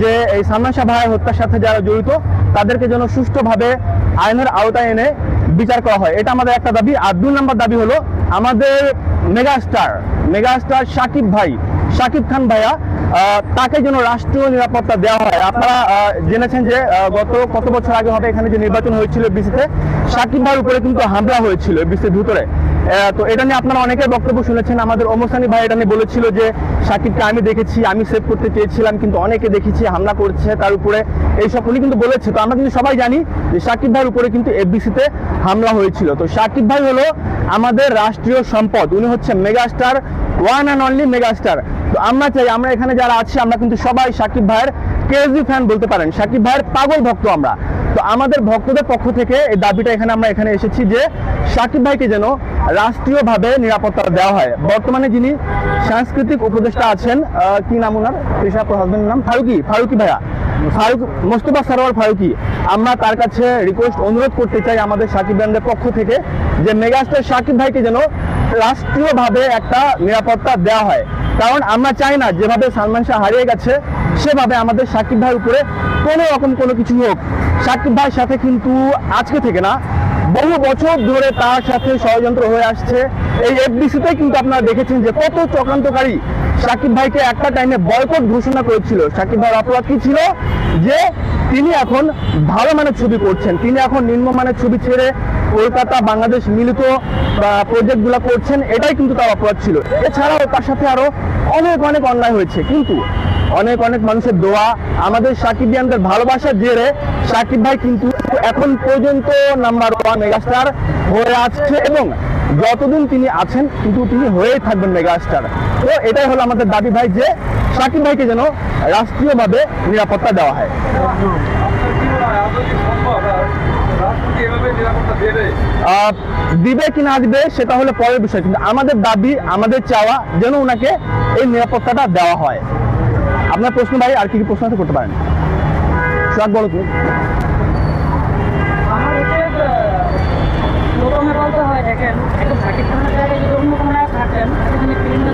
যে এই সালমান শাহ ভাইয়ের হত্যার সাথে যারা জড়িত, তাদেরকে যেন সুষ্ঠুভাবে আইনের আওতায় এনে বিচার করা হয়। এটা আমাদের একটা দাবি। আর দুই নম্বর দাবি হলো, আমাদের মেগাস্টার মেগাস্টার সাকিব ভাই, সাকিব খান ভাইয়া তাকে যেন রাষ্ট্রীয় নিরাপত্তা দেওয়া হয়। আপনারা জেনেছেন যে গত কত বছর আগে হবে এখানে যে নির্বাচন হয়েছিল বিসিতে সাকিব ভাইয়ের উপরে কিন্তু হামলা হয়েছিল বিসির ভিতরে। তো এটা নিয়ে আপনারা অনেকের বক্তব্য শুনেছেন। আমাদের ওমসানি ভাই এটা নিয়ে বলেছিল যে সাকিবকে আমি দেখেছি, আমি সেভ করতে চেয়েছিলাম, কিন্তু অনেকে দেখেছি, হামলা করছে, তার উপরে এইসব উনি কিন্তু বলেছে, তো আমরা কিন্তু সবাই জানি যে সাকিব ভাইয়ের উপরে কিন্তু এফবিসিতে হামলা হয়েছিল। তো সাকিব ভাই হলো আমাদের রাষ্ট্রীয় সম্পদ। উনি হচ্ছে megastar one and only megastar. তো আমরা চাই, আমরা এখানে যারা আছি, আমরা কিন্তু সবাই সাকিব ভাইয়ের কেজি ফ্যান বলতে পারেন। সাকিব ভাইয়ের পাগল ভক্ত আমরা। তো আমাদের ভক্তদের পক্ষ থেকে এই দাবিটা এখানে আমরা এখানে এসেছি যে সাকিব ভাইকে যেন রাষ্ট্রীয়ভাবে নিরাপত্তা দেওয়া হয়। বর্তমানে যিনি সাংস্কৃতিক উপদেষ্টা আছেন কি নাম ওনার? কৃষক হাজবেন্ডের নাম? ফারুকি ফারুকি ভাইয়া। ফারুক, মোস্তফা সারোয়ার ফারুকি। আমরা তার কাছে রিকোয়েস্ট অনুরোধ করতে চাই আমাদের সাকিব ব্যান্ডের পক্ষ থেকে যে মেগাস্টার সাকিব ভাইকে যেন রাষ্ট্রীয়ভাবে একটা নিরাপত্তা দেওয়া হয়। কারণ আমরা চাই না, যেভাবে সালমান শাহ হারিয়ে গেছে, সেভাবে আমাদের সাকিব ভাইয়ের উপরে কোনো রকম কোনো কিছু হোক। সাকিব ভাইয়ের সাথে কিন্তু আজকে থেকে না, বহু বছর ধরে তার সাথে ষড়যন্ত্র হয়ে আসছে। এই এফডিসিতে কিন্তু আপনারা দেখেছেন যে কত চক্রান্তকারী সাকিব ভাইকে একটা টাইমে বয়কট ঘোষণা করেছিল। সাকিব ভাইয়ের অপরাধ কি ছিল? যে তিনি এখন ভালো মানের ছবি করছেন। তিনি এখন নিম্নমানের ছবি ছেড়ে কলকাতা, বাংলাদেশ মিলিত প্রজেক্টগুলো করছেন, এটাই কিন্তু তার অপরাধ ছিল। এছাড়াও তার সাথে আরও অনেক অনেক অন্যায় হয়েছে। কিন্তু অনেক অনেক মানুষের দোয়া। আমাদের সাকিব ইয়ানদের ভালোবাসার জেরে সাকিব ভাই কিন্তু এখন পর্যন্ত নাম্বার ওয়ান মেগাস্টার হয়ে আসছে এবং যতদিন তিনি আছেন কিন্তু তিনি হয়েই থাকবেন মেগাস্টার তো এটাই হলো আমাদের দাবি ভাই যে সাকিব ভাইকে যেন রাষ্ট্রীয়ভাবে নিরাপত্তা দেওয়া হয়। দিবে কি না দিবে সেটা হলে পরের বিষয়। কিন্তু আমাদের দাবি, আমাদের চাওয়া যেন ওনাকে এই নিরাপত্তাটা দেওয়া হয়। আপনার প্রশ্ন ভাই আর কি কি প্রশ্ন করতে পারেন। সাত বলো তুমি হয়, দেখেন একটা জায়গায় যদি অন্য কোনো ফিল্ম